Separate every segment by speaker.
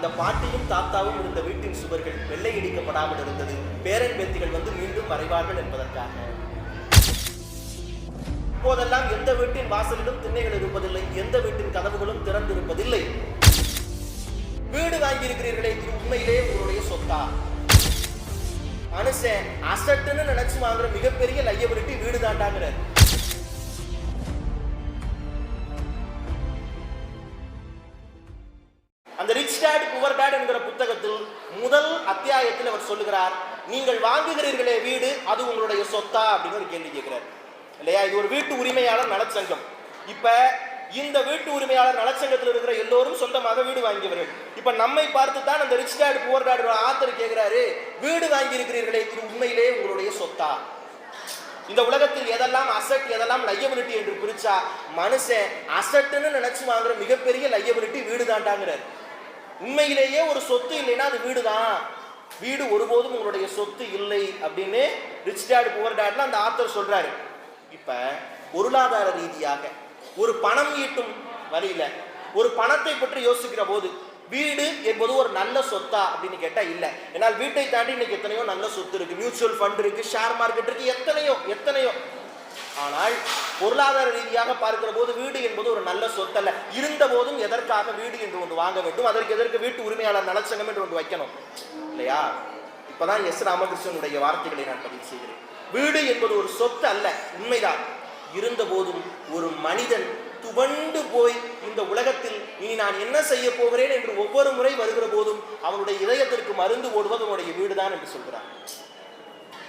Speaker 1: அந்த பாட்டியும் தாத்தாவும் இருந்த வீட்டின் சுவர்கள் வெள்ளை இடிக்கப்படாமல் இருந்தது. பேரன் பேத்திகள் வந்து மீண்டும் மறைவார்கள் என்பதற்காக. இப்போதெல்லாம் எந்த வீட்டின் வாசலிலும் திண்ணைகள் இருப்பதில்லை. எந்த வீட்டின் கதவுகளும் திறந்திருப்பதில்லை. வீடு வாங்கியிருக்கிறீர்களே இது உண்மையிலே உங்களுடைய சொத்தா? மனுஷன் அசட்டுன்னு நினைச்சு வாங்குற மிகப்பெரிய லையபிலிட்டி வீடு தாண்டாங்கிறார் ரிச் டேட் புவர் டேட் என்கிற புத்தகத்தில் முதல் அத்தியாயத்தில் அவர் சொல்லுகிறார் நீங்கள் வாங்குகிறீர்களே வீடு அது உங்களுடைய சொத்தா? அப்படின்னு ஒரு கேள்வி கேட்கிறார். இல்லையா? இது ஒரு வீட்டு உரிமையாளர் நலச்சங்கம். இப்ப இந்த வீட்டு உரிமையாளர் நலச்சங்கத்தில் இருக்கிற எல்லோரும் சொந்தமாக வீடு வாங்கியவர்கள். இப்ப நம்மை பார்த்து தான் அந்த rich dad poor dad author கேட்கிறாரு வீடு வாங்கியிருக்கிறீர்களே இது உண்மையிலே உங்களுடைய சொத்தா? இந்த உலகத்தில் எதெல்லாம் அசட் எதெல்லாம் லையபிலிட்டி என்று பிரிச்சா மனுஷன் அசட்டுன்னு நினைச்சு வாங்குற மிகப்பெரிய லையபிலிட்டி வீடு தாண்டாங்கிறார் உண்மையிலேயே ஒரு சொத்து இல்லைன்னா அது வீடு தான் வீடு ஒருபோதும் உங்களுடைய சொத்து இல்லை அப்படின்னு ரிச் டேட் புவர் டேட்ல அந்த ஆத்தர் சொல்றாரு. இப்ப பொருளாதார ரீதியாக ஒரு பணம் ஈட்டும் வழியில ஒரு பணத்தை பற்றி யோசிக்கிற போது வீடு என்பது ஒரு நல்ல சொத்தா அப்படின்னு கேட்டால் இல்லை. ஏன்னால் வீட்டை தாண்டி இன்னைக்கு எத்தனையோ நல்ல சொத்து இருக்கு. மியூச்சுவல் ஃபண்ட் இருக்கு ஷேர் மார்க்கெட் இருக்கு எத்தனையோ எத்தனையோ. ஆனால் பொருளாதார ரீதியாக பார்க்கிற போது வீடு என்பது ஒரு நல்ல சொத்தல்ல. இருந்த போதும் எதற்காக வீடு என்று ஒன்று வாங்க வேண்டும்? அதற்கு எதற்கு வீட்டு உரிமையாளர் நலச்சங்கம் என்று ஒன்று வைக்கணும்? இல்லையா? இப்பதான் எஸ் ராமகிருஷ்ணனுடைய வார்த்தைகளை நான் பதிவு செய்கிறேன். வீடு என்பது ஒரு சொத்து அல்ல உண்மைதான். இருந்த போதும் ஒரு மனிதன் துவண்டு போய் இந்த உலகத்தில் இனி நான் என்ன செய்ய போகிறேன் என்று ஒவ்வொரு முறை வருகிற போதும் அவனுடைய இதயத்திற்கு மருந்து ஓடுவது அவனுடைய வீடுதான் என்று சொல்கிறான்.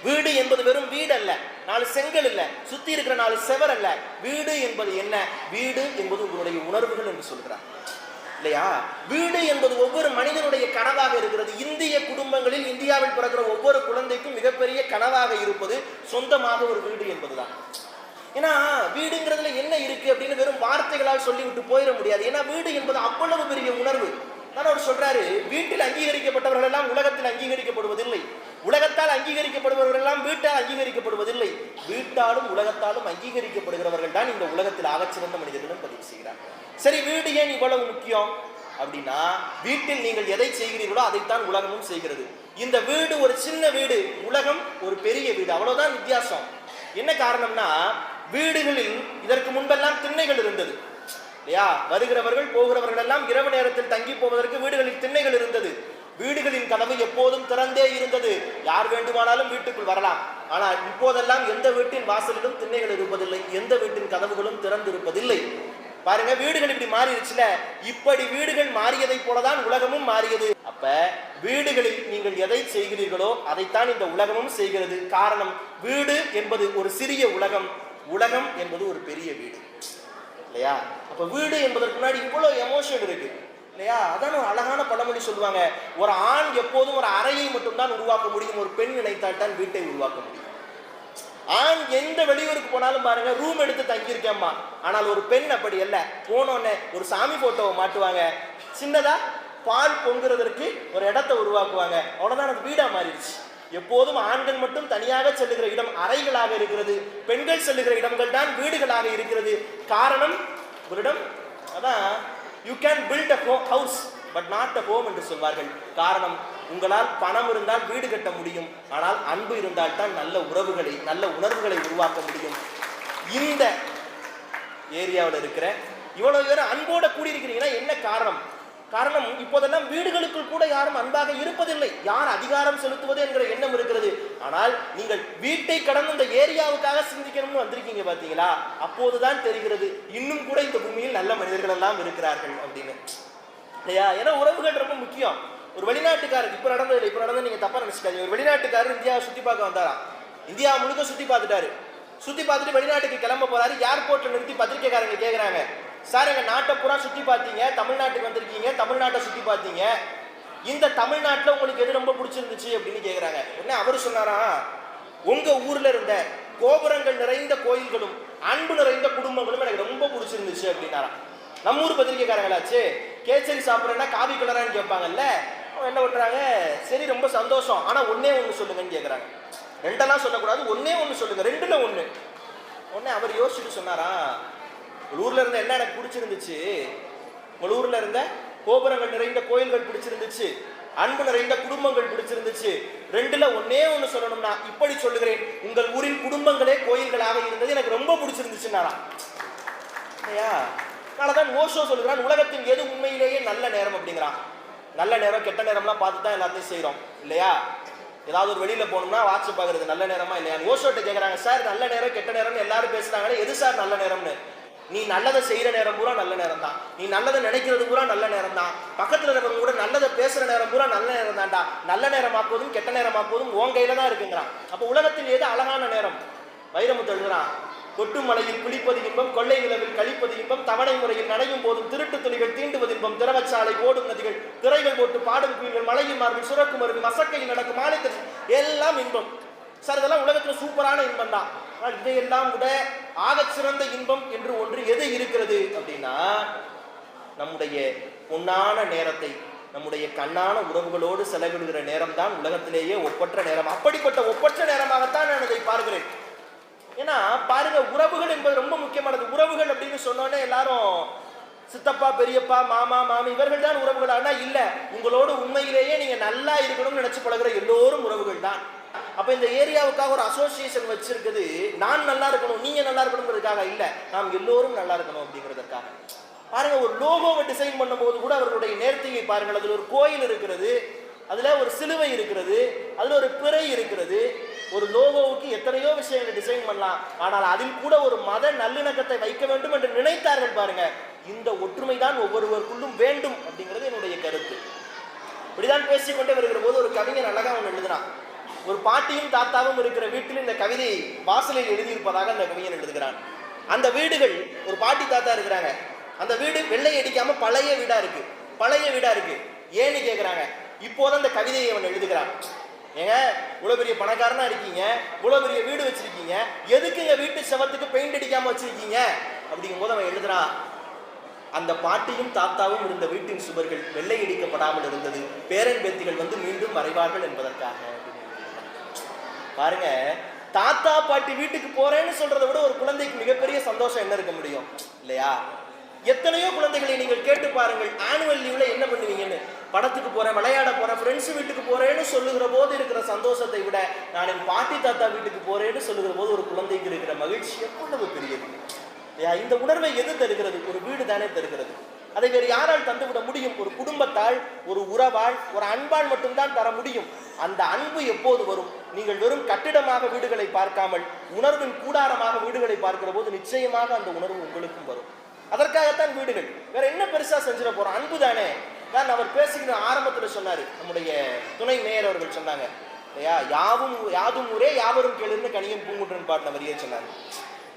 Speaker 1: வீடு என்பது வெறும் வீடு அல்ல நாலு செங்கல் இல்ல. சுத்தி இருக்கிற நாலு செவர் அல்ல. வீடு என்பது என்ன? வீடு என்பது உங்களுடைய உணர்வுகள் என்று சொல்கிறார். இல்லையா? வீடு என்பது ஒவ்வொரு மனிதனுடைய கனவாக இருக்கிறது. இந்திய குடும்பங்களில் இந்தியாவில் பிறக்கிற ஒவ்வொரு குழந்தைக்கும் மிகப்பெரிய கனவாக இருப்பது சொந்தமாக ஒரு வீடு என்பதுதான். ஏன்னா வீடுங்கிறதுல என்ன இருக்கு அப்படின்னு வெறும் வார்த்தைகளால் சொல்லிவிட்டு போயிட முடியாது. ஏன்னா வீடு என்பது அவ்வளவு பெரிய உணர்வு. தான் அவர் சொல்றாரு வீட்டில் அங்கீகரிக்கப்பட்டவர்கள் எல்லாம் உலகத்தில் அங்கீகரிக்கப்படுவதில்லை. உலகத்தால் அங்கீகரிக்கப்படுபவர்கள் எல்லாம் வீட்டால் அங்கீகரிக்கப்படுவதில்லை. வீட்டாலும் உலகத்தாலும் அங்கீகரிக்கப்படுகிறவர்கள் தான் இந்த உலகத்தில் ஆகச்சிறந்த மனிதர்களும் பதிவு செய்கிறார். சரி வீடு ஏன் இவ்வளவு முக்கியம்? அப்படின்னா வீட்டில் நீங்கள் எதை செய்கிறீர்களோ அதைத்தான் உலகமும் செய்கிறது. இந்த வீடு ஒரு சின்ன வீடு உலகம் ஒரு பெரிய வீடு அவ்வளவுதான் வித்தியாசம். என்ன காரணம்னா வீடுகளில் இதற்கு முன்பெல்லாம் திண்ணைகள் இருந்தது. இல்லையா? வருகிறவர்கள் போகிறவர்கள் எல்லாம் இரவு நேரத்தில் தங்கி போவதற்கு வீடுகளில் திண்ணைகள் இருந்தது. வீடுகளின் கதவு எப்போதும் திறந்தே இருந்தது. யார் வேண்டுமானாலும் வீட்டுக்குள் வரலாம். ஆனால் இப்போதெல்லாம் எந்த வீட்டின் வாசலிலும் திண்ணைகள் இருப்பதில்லை. எந்த வீட்டின் கதவுகளும் திறந்திருப்பதில்லை. பாருங்க வீடுகள் இப்படி மாறிடுச்சுல. இப்படி வீடுகள் மாறியதை போலதான் உலகமும் மாறியது. அப்ப வீடுகளில் நீங்கள் எதை செய்கிறீர்களோ அதைத்தான் இந்த உலகமும் செய்கிறது. காரணம் வீடு என்பது ஒரு சிறிய உலகம். உலகம் என்பது ஒரு பெரிய வீடு. இல்லையா? அப்ப வீடு என்பதற்கு முன்னாடி இவ்வளவு எமோஷன் இருக்கு. இல்லையா? அதான் அழகான பழமொழி சொல்லுவாங்க. ஒரு ஆண் எப்போதும் ஒரு அறையை மட்டும்தான் உருவாக்க முடியும். ஒரு பெண் நினைத்தாட்டான் வீட்டை உருவாக்க முடியும். ஆண் எந்த வெளியூருக்கு போனாலும் பாருங்க ரூம் எடுத்து தங்கியிருக்கேம்மா. ஆனால் ஒரு பெண் அப்படி அல்ல. போனோடனே ஒரு சாமி போட்டோவை மாட்டுவாங்க. சின்னதா பால் பொங்குறதற்கு ஒரு இடத்த உருவாக்குவாங்க. அவ்வளவுதான் அது வீடா மாறிடுச்சு. எப்போதும் ஆண்கள் மட்டும் தனியாக செல்லுகிற இடம் அறைகளாக இருக்கிறது. பெண்கள் செல்லுகிற இடங்கள் தான் வீடுகளாக இருக்கிறது. காரணம் ஒரு இடம் அதான் you can build a house but not a home என்று சொல்வார்கள். காரணம் உங்களால் பணம் இருந்தால் வீடு கட்ட முடியும். ஆனால் அன்பு இருந்தால் தான் நல்ல உறவுகளை நல்ல உணர்வுகளை உருவாக்க முடியும். இந்த ஏரியாவில் இருக்கிற இவ்வளவு பேர் அன்போட கூடியிருக்கிறீங்கன்னா என்ன காரணம்? காரணம் இப்போதெல்லாம் வீடுகளுக்குள் கூட யாரும் அன்பாக இருப்பதில்லை. யார் அதிகாரம் செலுத்துவது என்கிற எண்ணம் இருக்கிறது. ஆனால் நீங்கள் வீட்டை கடந்து இந்த ஏரியாவுக்காக சிந்திக்கணும்னு வந்திருக்கீங்க பாத்தீங்களா அப்போதுதான் தெரிகிறது. இன்னும் கூட இந்த பூமியில் நல்ல மனிதர்கள் எல்லாம் இருக்கிறார்கள் அப்படின்னு. இல்லையா? ஏன்னா உறவுகள் ரொம்ப முக்கியம். ஒரு வெளிநாட்டுக்காரர் இப்ப நடந்தது இப்ப நடந்தது நீங்க தப்பா நினைச்சுக்காதீங்க. ஒரு வெளிநாட்டுக்காரர் இந்தியாவை சுத்தி பார்க்க வந்தாராம். இந்தியா முழுக்க சுத்தி பார்த்துட்டாரு. சுத்தி பார்த்துட்டு வெளிநாட்டுக்கு கிளம்ப போறாரு. ஏர்போர்ட்ல நிறுத்தி பத்திரிக்கைக்காரங்க கேக்குறாங்க. சார் எங்கள் நாட்டை பூரா சுற்றி பார்த்தீங்க தமிழ்நாட்டுக்கு வந்திருக்கீங்க தமிழ்நாட்டை சுற்றி பார்த்தீங்க. இந்த தமிழ்நாட்டில் உங்களுக்கு எது ரொம்ப பிடிச்சிருந்துச்சு அப்படின்னு கேட்குறாங்க உடனே அவர் சொன்னாரா? உங்கள் ஊரில் இருந்த கோபுரங்கள் நிறைந்த கோயில்களும் அன்பு நிறைந்த குடும்பங்களும் எனக்கு ரொம்ப பிடிச்சிருந்துச்சு அப்படின்னாரா. நம்ம ஊர் பத்திரிக்கைக்காரங்களாச்சு கேசரி சாப்பிட்றேன்னா காவி கலரான்னு கேட்பாங்கல்ல. அவங்க என்ன பண்ணுறாங்க சரி ரொம்ப சந்தோஷம். ஆனால் ஒன்றே ஒன்று சொல்லுங்கன்னு கேட்குறாங்க ரெண்டெல்லாம் சொல்லக்கூடாது ஒன்றே ஒன்று சொல்லுங்க. ரெண்டுல ஒன்று உடனே அவர் யோசிச்சுட்டு சொன்னாரா உங்க இருந்த என்ன எனக்கு பிடிச்சிருந்துச்சு? உங்க ஊரில் இருந்த கோபுரங்கள் நிறைந்த கோயில்கள் பிடிச்சிருந்துச்சு. அன்பு நிறைந்த குடும்பங்கள் பிடிச்சிருந்துச்சு. ரெண்டுல ஒன்னே ஒண்ணு சொல்லணும்னா இப்படி சொல்லுகிறேன். உங்கள் ஊரின் குடும்பங்களே கோயில்களாக இருந்தது. எனக்கு ரொம்ப பிடிச்சிருந்துச்சுன்னாராம் இல்லையா? அதனாலதான் ஓஷோ சொல்லுகிறான் உலகத்தின் எது உண்மையிலேயே நல்ல நேரம்? அப்படிங்கிறான். நல்ல நேரம் கெட்ட நேரம்லாம் பார்த்து தான் எல்லாத்தையும் செய்கிறோம் இல்லையா? ஏதாவது ஒரு வெளியில போகணும்னா வாட்ச் பார்க்கறது நல்ல நேரமா இல்லையா ஓஷோட்ட கேக்குறாங்க சார் நல்ல நேரம் கெட்ட நேரம்னு எல்லாரும் பேசுறாங்களே எது சார் நல்ல நேரம்னு? நீ நல்லதை செய்கிற நேரம் பூரா நல்ல நேரம் தான். நீ நல்லதை நினைக்கிறது பூரா நல்ல நேரம் தான். பக்கத்தில் இருக்கிறவங்க கூட நல்லதை பேசுகிற நேரம் பூரா நல்ல நேரம் தான்டா. நல்ல நேரமாக்குவதும் கெட்ட நேரமாக்குவதும் உன் கையில் தான் இருக்குங்கிறான். அப்போ உலகத்தில் எது அழகான நேரம்? வைரமுத்து எழுதுறான் கொட்டு மலையில் குளிப்பது இன்பம் கொள்ளை நிலவில் கழிப்பது இன்பம் தவணை முறையில் நடையும் போதும் திருட்டு துளிகள் தீண்டுவது இன்பம் திரவச்சாலை ஓடும் நதிகள் திரைகள் போட்டு பாடும் குயில்கள் மலையின் மார்பில் சுரக்கும் அருவி மசக்கையில் நடக்கும் மாலை எல்லாம் இன்பம். சார் இதெல்லாம் உலகத்தில் சூப்பரான இன்பம் தான் ஆனால் இதையெல்லாம் விட ஆகச் சிறந்த இன்பம் என்று ஒன்று எது இருக்கிறது அப்படின்னா நம்முடைய பொன்னான நேரத்தை நம்முடைய கண்ணான உறவுகளோடு செலவிடுகிற நேரம் தான் உலகத்திலேயே ஒப்பற்ற நேரம். அப்படிப்பட்ட ஒப்பற்ற நேரமாகத்தான் நான் இதை பார்க்கிறேன். ஏன்னா பாருங்க உறவுகள் என்பது ரொம்ப முக்கியமானது. உறவுகள் அப்படின்னு சொன்னோன்னே எல்லாரும் சித்தப்பா பெரியப்பா மாமா மாமி இவர்கள் தான் உறவுகள். ஆனா இல்ல. உங்களோடு உண்மையிலேயே நீங்க நல்லா இருக்கணும்னு நினைச்சு பழகுற எல்லோரும் உறவுகள் தான். அப்போ இந்த ஏரியாவுக்காக ஒரு அசோசியேஷன் வச்சிருக்குது. நான் நல்லா இருக்கணும் நீங்கள் நல்லா இருக்கணுங்கிறதுக்காக இல்லை. நாம் எல்லோரும் நல்லா இருக்கணும் அப்படிங்கிறதுக்காக பாருங்க ஒரு லோகோவை டிசைன் பண்ணும்போது கூட அவர்களுடைய நேர்த்தியை பாருங்கள். அதில் ஒரு கோயில் இருக்கிறது அதில் ஒரு சிலுவை இருக்கிறது அதில் ஒரு பிறை இருக்கிறது. ஒரு லோகோவுக்கு எத்தனையோ விஷயங்களை டிசைன் பண்ணலாம். ஆனால் அதில் கூட ஒரு மத நல்லிணக்கத்தை வைக்க வேண்டும் என்று நினைத்தார்கள் பாருங்க. இந்த ஒற்றுமை தான் ஒவ்வொருவருக்குள்ளும் வேண்டும் அப்படிங்கிறது என்னுடைய கருத்து. இப்படிதான் பேசிக்கொண்டே வருகிற போது ஒரு கவிஞன் அழகாக அவன் எழுதுனான் ஒரு பாட்டியும் தாத்தாவும் இருக்கிற வீட்டில் இந்த கவிதை வாசலில் எழுதியிருப்பதாக அந்த கவிஞன் எழுதுகிறான். அந்த வீடுகள் ஒரு பாட்டி தாத்தா இருக்கிறாங்க. அந்த வீடு வெள்ளை அடிக்காம பழைய வீடா இருக்கு. பழைய வீடா இருக்கு. ஏன்னு கேக்குறாங்க. இப்போதான் அந்த கவிதையை அவன் எழுதுகிறான். ஏங்க இவ்வளவு பெரிய பணக்காரனா இருக்கீங்க. இவ்வளவு பெரிய வீடு வச்சிருக்கீங்க. எங்கள் வீட்டு செவத்துக்கு பெயிண்ட் அடிக்காம வச்சிருக்கீங்க? அப்படிங்கும் போது அவன் எழுதுறான் அந்த பாட்டியும் தாத்தாவும் இருந்த வீட்டின் சுவர்கள் வெள்ளை அடிக்கப்படாமல் இருந்தது. பேரன் பேத்திகள் வந்து மீண்டும் வரைவார்கள் என்பதற்காக. பாருங்க தாத்தா பாட்டி வீட்டுக்கு போறேன்னு சொல்றதை விட ஒரு குழந்தைக்கு மிகப்பெரிய சந்தோஷம் என்ன இருக்க முடியும்? இல்லையா? எத்தனையோ குழந்தைகளை நீங்கள் கேட்டு பாருங்கள் ஆனுவல் லீவ்ல என்ன பண்ணுவீங்கன்னு? படத்துக்கு போறேன் விளையாட போறேன் ஃப்ரெண்ட்ஸ் வீட்டுக்கு போறேன்னு சொல்லுகிற போது இருக்கிற சந்தோஷத்தை விட நான் என் பாட்டி தாத்தா வீட்டுக்கு போறேன்னு சொல்லுகிற போது ஒரு குழந்தைக்கு இருக்கிற மகிழ்ச்சி எவ்வளவு பெரியது? இல்லையா? இந்த உணர்வை எது தருகிறது? ஒரு வீடு தானே தருகிறது. அதை வேறு யாரால் தந்துவிட முடியும்? ஒரு குடும்பத்தால் ஒரு உறவால் ஒரு அன்பால் மட்டும்தான் தர முடியும். அந்த அன்பு எப்போது வரும்? நீங்கள் வெறும் கட்டிடமாக வீடுகளை பார்க்காமல் உணர்வின் கூடாரமாக வீடுகளை பார்க்கிற போது நிச்சயமாக அந்த உணர்வு உங்களுக்கும் வரும். அதற்காகத்தான் வீடுகள். வேற என்ன பெருசா செஞ்சிட போறோம்? அன்பு தானே. தான் அவர் பேசுகிற ஆரம்பத்தில் சொன்னாரு. நம்முடைய துணை மேயர் அவர்கள் சொன்னாங்க. இல்லையா யாவும் யாதும் ஊரே யாவரும் கேளுன்னு கனியன் பூங்குன்றன் பாட்டின வரியே சொன்னாங்க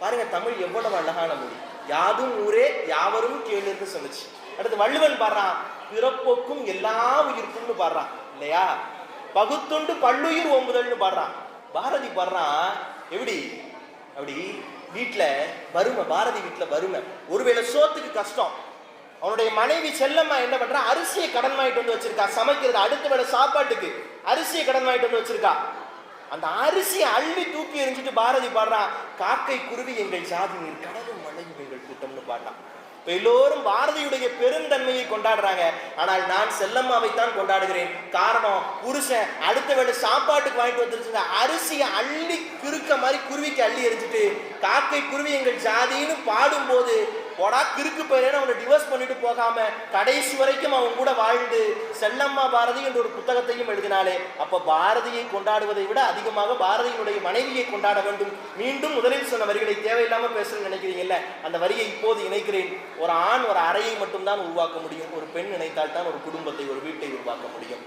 Speaker 1: பாருங்க தமிழ் எவ்வளவு அழகான மொழி. யாதும் ஊரே யாவரும் கேளுன்னு சொன்னுச்சு. அடுத்து வள்ளுவன் பாடுறான் பிறப்போக்கும் எல்லா உயிர்க்கும்னு பாடுறான். இல்லையா? பகுத்துண்டு பல்லுயிர் ஓம்புதல்னு பாடுறான். பாரதி பாடுறான் எப்படி? அப்படி வீட்டில் வறுமை பாரதி வீட்டில் வறுமை. ஒருவேளை சோத்துக்கு கஷ்டம். அவனுடைய மனைவி செல்லம்மா என்ன பண்றா? அரிசியை கடன் வாங்கிட்டு வந்து வச்சிருக்கா. சமைக்கிறது அடுத்த வேளை சாப்பாட்டுக்கு அரிசியை கடன் வாங்கிட்டு வந்து வச்சிருக்கா. அந்த அரிசியை அள்ளி தூக்கி எரிஞ்சிட்டு பாரதி பாடுறான் காக்கை குருவி எங்கள் ஜாதி நீர் கடலும் மழையும் எங்கள் கூட்டம்னு பாடுறான் இப்ப எல்லோரும் பாரதியுடைய பெருந்தன்மையை கொண்டாடுறாங்க. ஆனால் நான் செல்லம்மாவை தான் கொண்டாடுகிறேன். காரணம் புருஷன் அடுத்த வேலை சாப்பாட்டுக்கு வாங்கிட்டு வந்துருச்சு அரிசியை அள்ளி குறுக்க மாதிரி குருவிக்கு அள்ளி எரிஞ்சிட்டு காக்கை குருவி எங்கள் ஜாதின்னு பாடும்போது போடா கிறுக்கு போயிரேன்னு அவனை டிவோர்ஸ் பண்ணிட்டு போகாம கடைசி வரைக்கும் அவன் கூட வாழ்ந்து செல்லம்மா பாரதி என்ற ஒரு புத்தகத்தையும் எழுதினாலே அப்ப பாரதியை கொண்டாடுவதை விட அதிகமாக பாரதியினுடைய மனைவியை கொண்டாட வேண்டும். மீண்டும் முதலில் சொன்ன வரிகளை தேவையில்லாம பேசணும்னு நினைக்கிறீங்கல்ல? அந்த வரியை இப்போது இணைக்கிறேன். ஒரு ஆண் ஒரு அறையை மட்டும்தான் உருவாக்க முடியும். ஒரு பெண் நினைத்தால் தான் ஒரு குடும்பத்தை ஒரு வீட்டை உருவாக்க முடியும்.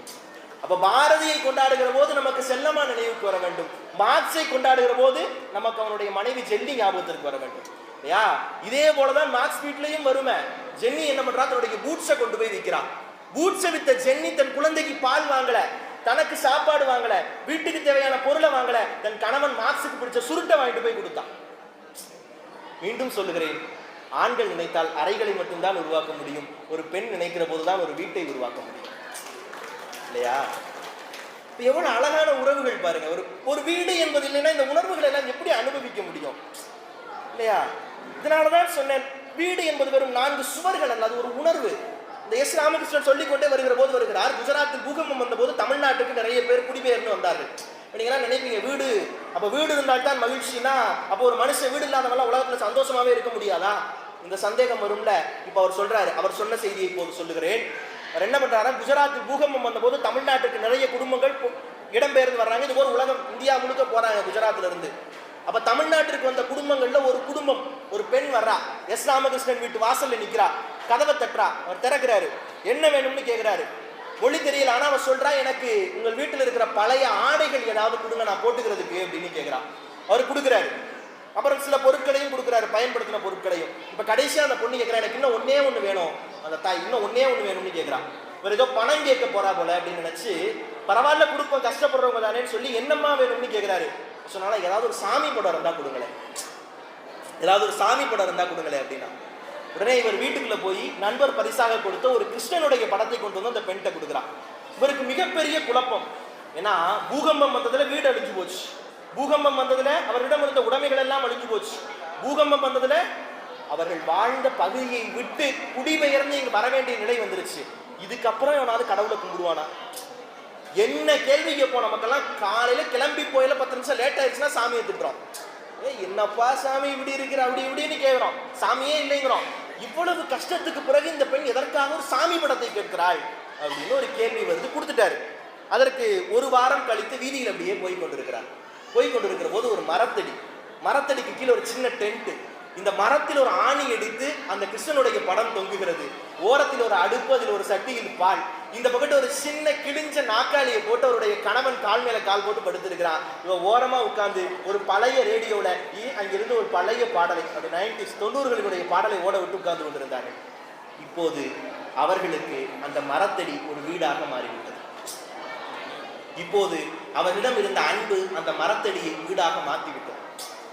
Speaker 1: அப்ப பாரதியை கொண்டாடுகிற போது நமக்கு செல்லமா நினைவுக்கு வர வேண்டும். மார்க்ஸை கொண்டாடுகிற போது நமக்கு அவனுடைய மனைவி ஜெல்லி ஞாபகத்திற்கு வர வேண்டும். இல்லையா இதே போலதான் மார்க்ஸ் வீட்லயும் வருமே. ஜென்னி என்ன பண்றா? தன்னுடைய பூட்ஸை கொண்டு போய் விற்கிறான் பூட்ஸை வித்த ஜென்னி தன் குழந்தைக்கு பால் வாங்கல தனக்கு சாப்பாடு வாங்கல வீட்டுக்கு தேவையான பொருளை வாங்கல தன் கணவன் மார்க்ஸுக்கு பிடிச்ச சுருட்டை வாங்கிட்டு போய் கொடுத்தான் மீண்டும் சொல்லுகிறேன் ஆண்கள் நினைத்தால் அறைகளை மட்டும்தான் உருவாக்க முடியும். ஒரு பெண் நினைக்கிற போதுதான் ஒரு வீட்டை உருவாக்க முடியும். இல்லையா? இப்ப எவ்வளவு அழகான உறவுகள் பாருங்க. ஒரு ஒரு வீடு என்பது இல்லைன்னா இந்த உணர்வுகளை எல்லாம் எப்படி அனுபவிக்க முடியும்? இல்லையா? இதனால தான் சொன்னேன் வீடு என்பது வெறும் நான்கு சுவர்கள் அல்ல அது ஒரு உணர்வு. இந்த எஸ் ராமகிருஷ்ணன் சொல்லிக்கொண்டே வருகிற போது வருகிறார் குஜராத்தில் பூகம்பம் வந்த போது தமிழ்நாட்டுக்கு நிறைய பேர் குடிபெயர்ந்து வந்தார்கள். நீங்களாம் நினைப்பீங்க வீடு? அப்போ வீடு இருந்தால் தான் மகிழ்ச்சினா அப்போ ஒரு மனுஷன் வீடு இல்லாதவங்களாம் உலகத்தில் சந்தோஷமாகவே இருக்க முடியாதா? இந்த சந்தேகம் வரும்ல. இப்போ அவர் சொல்கிறாரு அவர் சொன்ன செய்தியை இப்போது சொல்லுகிறேன். அவர் என்ன பண்ணுறாரா குஜராத் பூகம்பம் வந்த போது தமிழ்நாட்டுக்கு நிறைய குடும்பங்கள் இடம்பெயர்ந்து வர்றாங்க. இது போல் உலகம் இந்தியா முழுக்க போகிறாங்க குஜராத்திலிருந்து. அப்ப தமிழ்நாட்டிற்கு வந்த குடும்பங்கள்ல ஒரு குடும்பம் ஒரு பெண் வர்றா. எஸ். ராமகிருஷ்ணன் வீட்டு வாசல்ல நிக்கிறா. கதவை தட்டுறா. அவர் திறக்கிறாரு. என்ன வேணும்னு கேக்குறாரு. மொழி தெரியல. ஆனா அவர் சொல்றா எனக்கு உங்கள் வீட்டில் இருக்கிற பழைய ஆடைகள் ஏதாவது கொடுங்க நான் போட்டுக்கிறதுக்கு அப்படின்னு கேக்குறா. அவர் கொடுக்குறாரு. அப்புறம் சில பொருட்களையும் கொடுக்குறாரு. பயன்படுத்தின பொருட்களையும். இப்ப கடைசியா அந்த பொண்ணு கேட்கிறா எனக்கு இன்னும் ஒன்னே ஒன்று வேணும். அந்த தாய் இன்னும் ஒன்னே ஒன்று வேணும்னு கேட்கிறா இவர் ஏதோ பணம் கேட்க போறா போல அப்படின்னு நினைச்சு பரவாயில்ல கொடுப்போம். கஷ்டப்படுறவங்க தானேன்னு சொல்லி என்னம்மா வேணும்னு கேட்கிறாரு சொன்னால ஏதாவது ஒரு சாமி படம் இருந்தால் கொடுங்களேன். ஏதாவது ஒரு சாமி படம் இருந்தால் கொடுங்களேன் அப்படின்னா. உடனே இவர் வீட்டுக்குள்ளே போய் நண்பர் பரிசாக கொடுத்த ஒரு கிருஷ்ணனுடைய படத்தை கொண்டு வந்து அந்த பெண்கிட்ட கொடுக்குறான். இவருக்கு மிகப்பெரிய குழப்பம். ஏன்னா பூகம்பம் வந்ததுல வீடு அழிஞ்சு போச்சு. பூகம்பம் வந்ததுல அவரிடம் இருந்த உடைமைகள் எல்லாம் அழிஞ்சு போச்சு. பூகம்பம் வந்ததுல அவர்கள் வாழ்ந்த பகுதியை விட்டு குடிபெயர்ந்து இங்கே வர வேண்டிய நிலை வந்துருச்சு. இதுக்கப்புறம் எவனாவது கடவுளை கும்பிடுவானா? என்ன கேள்வி கேட்போம்? நமக்கெல்லாம் காலையில கிளம்பி போயில பத்து நிமிஷம் லேட் ஆயிடுச்சுன்னா சாமியை திட்டுறோம் ஏ என்னப்பா சாமி இப்படி இருக்கிற அப்படி இப்படின்னு கேட்கிறோம். சாமியே இல்லைங்கிறோம். இவ்வளவு கஷ்டத்துக்கு பிறகு இந்த பெண் எதற்காக ஒரு சாமி படத்தை கேட்கிறாள் அப்படின்னு ஒரு கேள்வி வருது கொடுத்துட்டாரு. அதற்கு ஒரு வாரம் கழித்து வீதியில் அப்படியே போய் கொண்டிருக்கிறார். போய் கொண்டிருக்கிற போது ஒரு மரத்தடி மரத்தடிக்கு கீழே ஒரு சின்ன டென்ட்டு இந்த மரத்தில் ஒரு ஆணி எடுத்து அந்த கிருஷ்ணனுடைய படம் தொங்குகிறது. ஓரத்தில் ஒரு அடுப்பு அதில் ஒரு சட்டியில் பால். இந்த பக்கத்து ஒரு சின்ன கிழிஞ்ச நாக்காளியை போட்டு அவருடைய கணவன் கால் மேல கால் போட்டு படுத்திருக்கிறான். இவன் ஓரமா உட்கார்ந்து ஒரு பழைய ரேடியோல அங்கிருந்து ஒரு பழைய பாடலை அந்த நைன்டிஸ் தொண்ணூறுகளினுடைய பாடலை ஓட விட்டு உட்கார்ந்து கொண்டிருந்தார்கள். இப்போது அவர்களுக்கு அந்த மரத்தடி ஒரு வீடாக மாறிவிட்டது. இப்போது அவரிடம் இருந்த அன்பு அந்த மரத்தடியை வீடாக மாற்றிவிட்டது.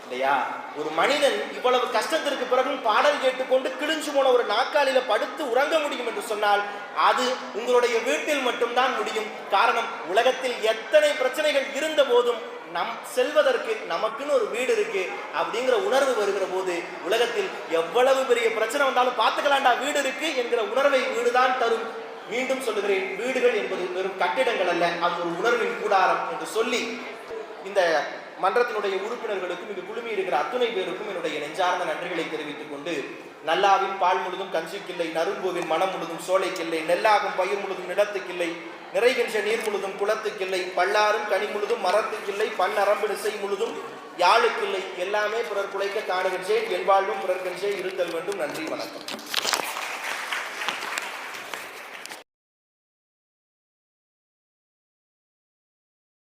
Speaker 1: இல்லையா? ஒரு மனிதன் இவ்வளவு கஷ்டத்திற்கு பிறகும் பாடல் கேட்டுக்கொண்டு கிழிஞ்சு போன ஒரு நாற்காலியில படுத்து உறங்க முடியும் என்று சொன்னால் அது உங்களுடைய வீட்டில் மட்டும்தான் முடியும். காரணம் உலகத்தில் எத்தனை பிரச்சனைகள் இருந்த போதும் நம் செல்வதற்கு நமக்குன்னு ஒரு வீடு இருக்கு அப்படிங்கிற உணர்வு வருகிற போது உலகத்தில் எவ்வளவு பெரிய பிரச்சனை வந்தாலும் பார்த்துக்கலாண்டா வீடு இருக்கு என்கிற உணர்வை வீடுதான் தரும். மீண்டும் சொல்லுகிறேன் வீடுகள் என்பது வெறும் கட்டிடங்கள் அல்ல அது ஒரு உணர்வின் கூடாரம் என்று சொல்லி இந்த மன்றத்தினுடைய உறுப்பினர்களுக்கும் இங்கு குழுமி இருக்கிற அத்துணை பேருக்கும் என்னுடைய நெஞ்சார்ந்த நன்றிகளை தெரிவித்துக் கொண்டு நல்லாவின் பால் முழுதும் கஞ்சிக்கில்லை நரும்புவின் மனம் முழுதும் சோலைக்கில்லை நெல்லாகும் பயிர் முழுதும் நிலத்துக்கில்லை நிறைகின்ற நீர் முழுதும் குளத்துக்கில்லை பல்லாரும் கனி முழுதும் மரத்துக்கில்லை பன் அரம்பு நிசை முழுதும் யாழுக்கில்லை எல்லாமே பிறர் குலைக்க காணுகின்றேன் என் வாழ்வும் பிறர்கின்றே இருத்தல் வேண்டும். நன்றி வணக்கம்.